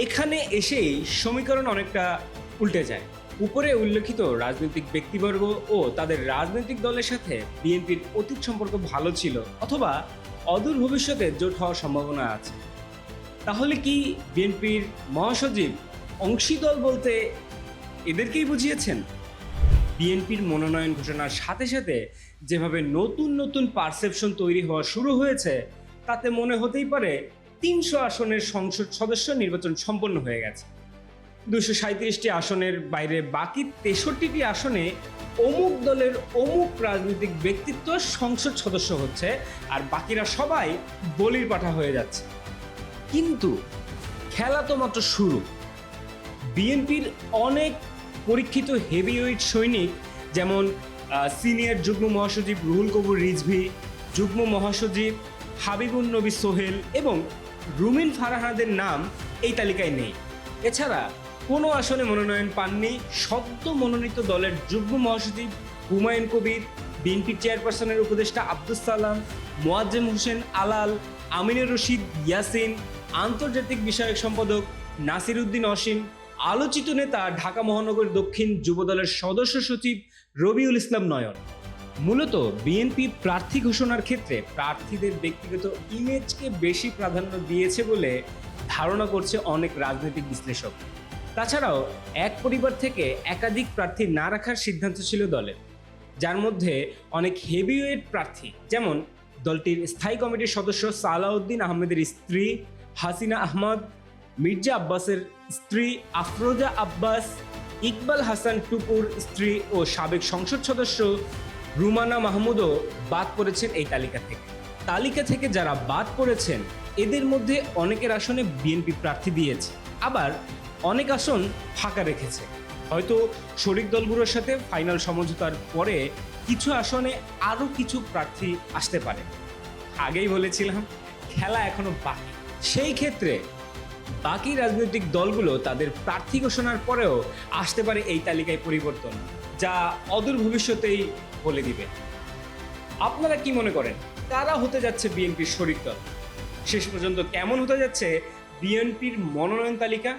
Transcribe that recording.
এখানে এসেই সমীকরণ অনেকটা উল্টে যায়। উপরে উল্লেখিত রাজনৈতিক ব্যক্তিবর্গ ও তাদের রাজনৈতিক দলের সাথে বিএনপির অতীত সম্পর্ক ভালো ছিল অথবা অদূর ভবিষ্যতে জোট হওয়ার সম্ভাবনা আছে। তাহলে কি বিএনপির মহাসচিব অংশীদল বলতে এদেরকেই বুঝিয়েছেন? বিএনপির মনোনয়ন ঘোষণার সাথে সাথে যেভাবে নতুন নতুন পারসেপশন তৈরি হওয়া শুরু হয়েছে, তাতে মনে হতেই পারে তিনশো আসনের সংসদ সদস্য নির্বাচন সম্পন্ন হয়ে গেছে। দুশো সাঁত্রিশটি আসনের বাইরে বাকি তেষট্টিটি আসনে অমুক দলের অমুক রাজনৈতিক ব্যক্তিত্ব সংসদ সদস্য হচ্ছে আর বাকিরা সবাই বলির পাঠা হয়ে যাচ্ছে। কিন্তু খেলা তো মাত্র শুরু। বিএনপির অনেক পরীক্ষিত হেভিওয়েট সৈনিক যেমন সিনিয়র যুগ্ম মহাসচিব রুহুল কবুর রিজভি, যুগ্ম মহাসচিব হাবিবুন নবী সোহেল এবং রুমিন ফারাহাদের নাম এই তালিকায় নেই। এছাড়া কোনো আসনে মনোনয়ন পাননি সদ্য মনোনীত দলের যুগ্ম মহাসচিব হুমায়ুন কবির বিএনপি চেয়ারপারসনের উপদেষ্টা আব্দুস সালাম, মোয়াজ্জেম হোসেন আলাল, আমিনুর রশিদ ইয়াসিন, আন্তর্জাতিক বিষয়ক সম্পাদক নাসির উদ্দিন অসীম, আলোচিত নেতা ঢাকা মহানগর দক্ষিণ যুবদলের সদস্য সচিব রবিউল ইসলাম নয়ন। মূলত বিএনপি প্রার্থী ঘোষণার ক্ষেত্রে প্রার্থীদের ব্যক্তিগত ইমেজকে বেশি প্রাধান্য দিয়েছে বলে ধারণা করছে অনেক রাজনৈতিক বিশ্লেষক। তাছাড়াও এক পরিবার থেকে একাধিক প্রার্থী না রাখার সিদ্ধান্ত ছিল দলের। যার মধ্যে অনেক হেভিওয়েট প্রার্থী যেমন দলটির স্থায়ী কমিটির সদস্য সালাউদ্দিন আহমেদের স্ত্রী হাসিনা আহমদ, মির্জা আব্বাসের স্ত্রী আফরোজা আব্বাস, ইকবাল হাসান টুপুর স্ত্রী ও সাবেক সংসদ সদস্য রুমানা মাহমুদও বাদ পড়েছেন এই তালিকা থেকে। তালিকা থেকে যারা বাদ পড়েছেন, এদের মধ্যে অনেকের আসনে বিএনপি প্রার্থী দিয়েছে। আবার অনেক আসন ফাঁকা রেখেছে। হয়তো শরিক দলগুলোর সাথে ফাইনাল সমঝোতার পরে কিছু আসনে আরও কিছু প্রার্থী আসতে পারে। আগেই বলেছিলাম, খেলা এখনও বাকি। সেই ক্ষেত্রে বাকি রাজনৈতিক দলগুলো তাদের প্রার্থী ঘোষণার পরেও আসতে পারে এই তালিকায় পরিবর্তন, যা অদূর ভবিষ্যতেই বলে দিবে। আপনারা কি মনে করেন, তারা হতে যাচ্ছে বিএনপির শরিক দল? শেষ পর্যন্ত কেমন হতে যাচ্ছে বিএনপির মনোনয়ন তালিকা?